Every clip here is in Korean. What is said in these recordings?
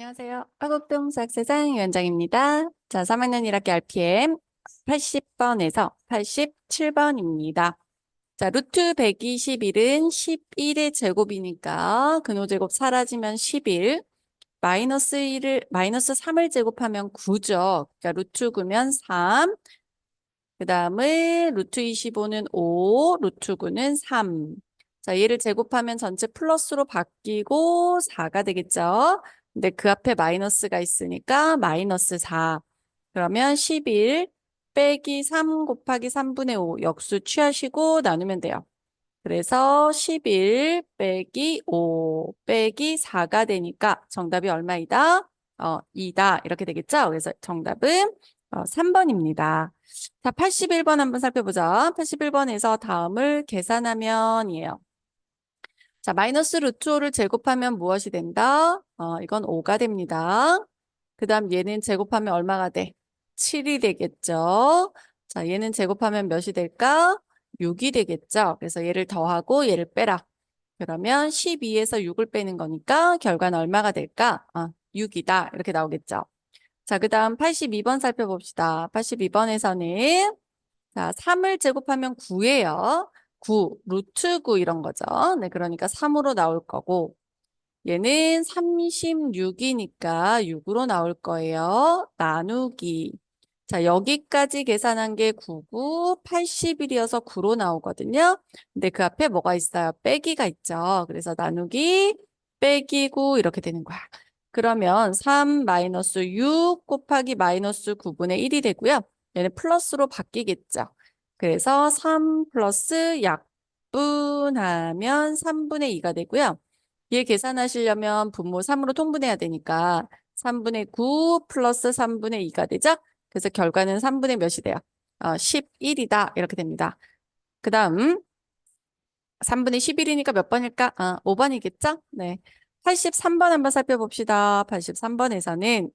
안녕하세요. 화국동사학세상 위원장입니다. 자, 3학년 1학기 RPM 80번에서 87번입니다. 자, 루트 121은 11의 제곱이니까 근호제곱 사라지면 11, 마이너스 1을, 마이너스 3을 제곱하면 9죠. 그러니까 루트 9면 3, 그 다음에 루트 25는 5, 루트 9는 3. 자, 얘를 제곱하면 전체 플러스로 바뀌고 4가 되겠죠. 근데 그 앞에 마이너스가 있으니까 마이너스 4. 그러면 11 빼기 3 곱하기 3분의 5 역수 취하시고 나누면 돼요. 그래서 11 빼기 5 빼기 4가 되니까 정답이 얼마이다? 어, 2다. 이렇게 되겠죠? 그래서 정답은 어, 3번입니다. 자, 81번 한번 살펴보자. 81번에서 다음을 계산하면이에요. 자, 마이너스 루트 5를 제곱하면 무엇이 된다? 어, 이건 5가 됩니다. 그 다음 얘는 제곱하면 얼마가 돼? 7이 되겠죠. 자, 얘는 제곱하면 몇이 될까? 6이 되겠죠. 그래서 얘를 더하고 얘를 빼라. 그러면 12에서 6을 빼는 거니까 결과는 얼마가 될까? 아, 6이다. 이렇게 나오겠죠. 자, 그 다음 82번 살펴봅시다. 82번에서는 자, 3을 제곱하면 9예요. 9, 루트 9 이런 거죠. 네, 그러니까 3으로 나올 거고 얘는 36이니까 6으로 나올 거예요. 나누기. 자, 여기까지 계산한 게 9구 81이어서 9로 나오거든요. 근데 그 앞에 뭐가 있어요? 빼기가 있죠. 그래서 나누기 빼기 9 이렇게 되는 거야. 그러면 3 마이너스 6 곱하기 마이너스 9분의 1이 되고요. 얘는 플러스로 바뀌겠죠. 그래서 3 플러스 약분하면 3분의 2가 되고요. 얘 계산하시려면 분모 3으로 통분해야 되니까 3분의 9 플러스 3분의 2가 되죠? 그래서 결과는 3분의 몇이 돼요? 어, 11이다. 이렇게 됩니다. 그 다음 3분의 11이니까 몇 번일까? 아, 5번이겠죠? 네. 83번 한번 살펴봅시다. 83번에서는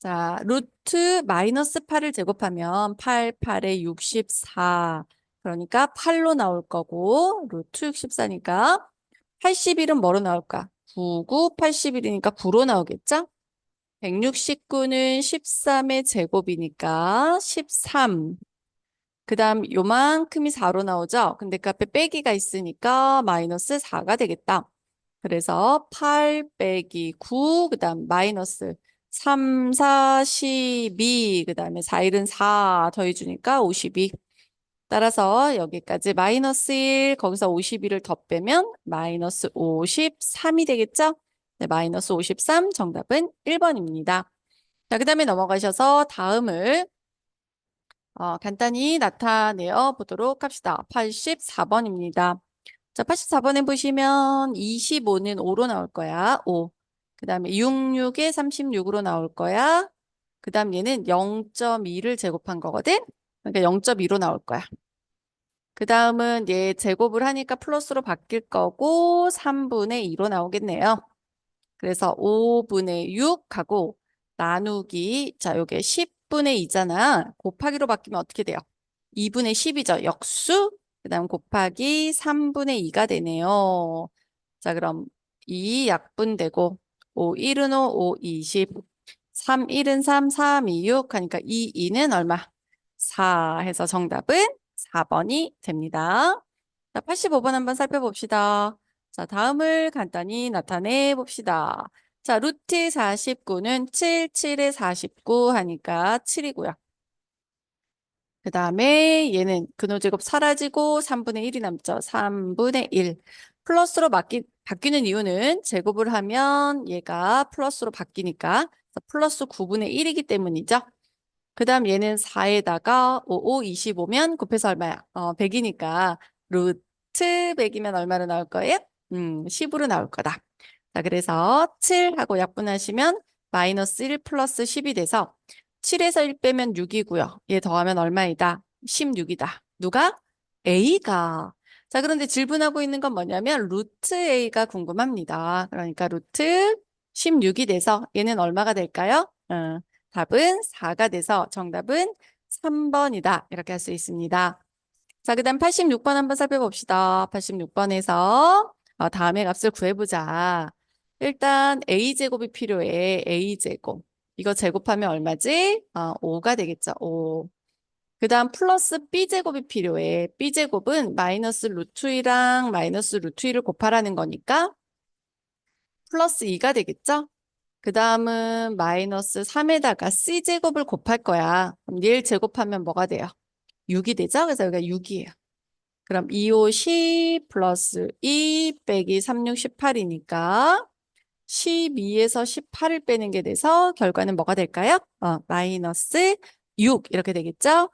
자, 루트 마이너스 8을 제곱하면 8, 8에 64. 그러니까 8로 나올 거고, 루트 64니까 81은 뭐로 나올까? 9, 9, 81이니까 9로 나오겠죠? 169는 13의 제곱이니까 13. 그 다음 요만큼이 4로 나오죠? 근데 그 앞에 빼기가 있으니까 마이너스 4가 되겠다. 그래서 8 빼기 9, 그 다음 마이너스 3, 4, 12, 그 다음에 4, 1은 4 더해주니까 52. 따라서 여기까지 마이너스 1, 거기서 51을 더 빼면 마이너스 53이 되겠죠? 네, 마이너스 53 정답은 1번입니다. 자, 그 다음에 넘어가셔서 다음을 어, 간단히 나타내어 보도록 합시다. 84번입니다. 자, 84번에 보시면 25는 5로 나올 거야. 5. 그 다음에 66에 36으로 나올 거야. 그 다음 얘는 0.2를 제곱한 거거든. 그러니까 0.2로 나올 거야. 그 다음은 얘 제곱을 하니까 플러스로 바뀔 거고 3분의 2로 나오겠네요. 그래서 5분의 6하고 나누기 자 요게 10분의 2잖아. 곱하기로 바뀌면 어떻게 돼요? 2분의 10이죠. 역수 그 다음 곱하기 3분의 2가 되네요. 자 그럼 2 약분되고 5, 1은 5, 5, 20. 3, 1은 3, 3, 2, 6 하니까 2, 2는 얼마? 4 해서 정답은 4번이 됩니다. 자, 85번 한번 살펴봅시다. 자, 다음을 간단히 나타내 봅시다. 자, 루트 49는 7, 7에 49 하니까 7이고요. 그 다음에 얘는 근호제곱 사라지고 3분의 1이 남죠. 3분의 1. 플러스로 바뀌, 바뀌는 이유는 제곱을 하면 얘가 플러스로 바뀌니까 플러스 9분의 1이기 때문이죠. 그 다음 얘는 4에다가 5, 5, 25면 곱해서 얼마야? 어, 100이니까 루트 100이면 얼마로 나올 거예요? 음, 10으로 나올 거다. 자, 그래서 7하고 약분하시면 마이너스 1 플러스 10이 돼서 7에서 1 빼면 6이고요. 얘 더하면 얼마이다? 16이다. 누가? A가. 자, 그런데 질문하고 있는 건 뭐냐면 루트 A가 궁금합니다. 그러니까 루트 16이 돼서 얘는 얼마가 될까요? 어, 답은 4가 돼서 정답은 3번이다. 이렇게 할 수 있습니다. 자, 그 다음 86번 한번 살펴봅시다. 86번에서 어, 다음의 값을 구해보자. 일단 a제곱이 필요해. a제곱. 이거 제곱하면 얼마지? 아, 5가 되겠죠. 5. 그 다음 플러스 b제곱이 필요해. b제곱은 마이너스 루트 2랑 마이너스 루트 2를 곱하라는 거니까 플러스 2가 되겠죠? 그 다음은 마이너스 3에다가 c제곱을 곱할 거야. 그럼 얘를 제곱하면 뭐가 돼요? 6이 되죠? 그래서 여기가 6이에요. 그럼 2, 5, 10 플러스 2 빼기 3, 6, 18이니까 12에서 18을 빼는 게 돼서 결과는 뭐가 될까요? 어, 마이너스 6 이렇게 되겠죠?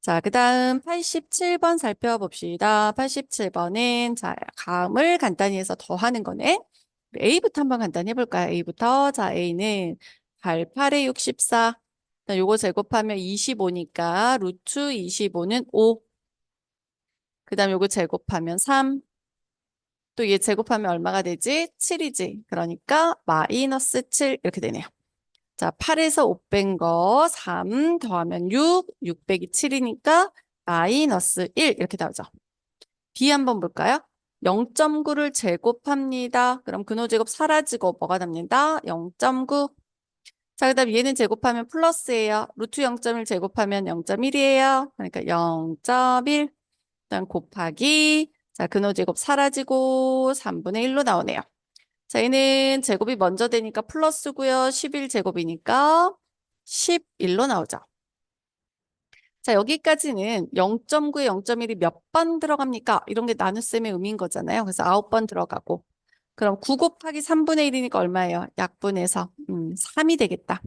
자, 그 다음 87번 살펴봅시다. 87번은 자, 감을 간단히 해서 더하는 거네. A부터 한번 간단히 해볼까요? A부터. 자, A는 8, 8에 64. 자, 요거 제곱하면 25니까 루트 25는 5. 그 다음 요거 제곱하면 3. 또 얘 제곱하면 얼마가 되지? 7이지. 그러니까 마이너스 7 이렇게 되네요. 자, 8에서 5 뺀 거 3 더하면 6, 6 빼기 7이니까 마이너스 1 이렇게 나오죠. B 한번 볼까요? 0.9를 제곱합니다. 그럼 근호제곱 사라지고 뭐가 남는다? 0.9. 자, 그 다음 얘는 제곱하면 플러스예요. 루트 0.1 제곱하면 0.1이에요. 그러니까 0.1. 그다음 곱하기 자 근호 제곱 사라지고 3분의 1로 나오네요. 자 얘는 제곱이 먼저 되니까 플러스고요. 11 제곱이니까 11로 나오죠. 자 여기까지는 0.9에 0.1이 몇 번 들어갑니까? 이런 게 나눗셈의 의미인 거잖아요. 그래서 9번 들어가고 그럼 9 곱하기 3분의 1이니까 얼마예요? 약분해서 음, 3이 되겠다.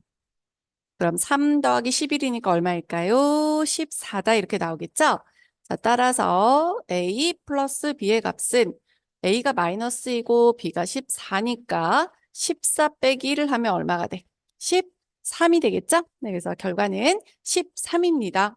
그럼 3 더하기 11이니까 얼마일까요? 14다 이렇게 나오겠죠? 자, 따라서 A 플러스 B의 값은 A가 마이너스이고 B가 14니까 14 빼기 1을 하면 얼마가 돼? 13이 되겠죠? 네, 그래서 결과는 13입니다.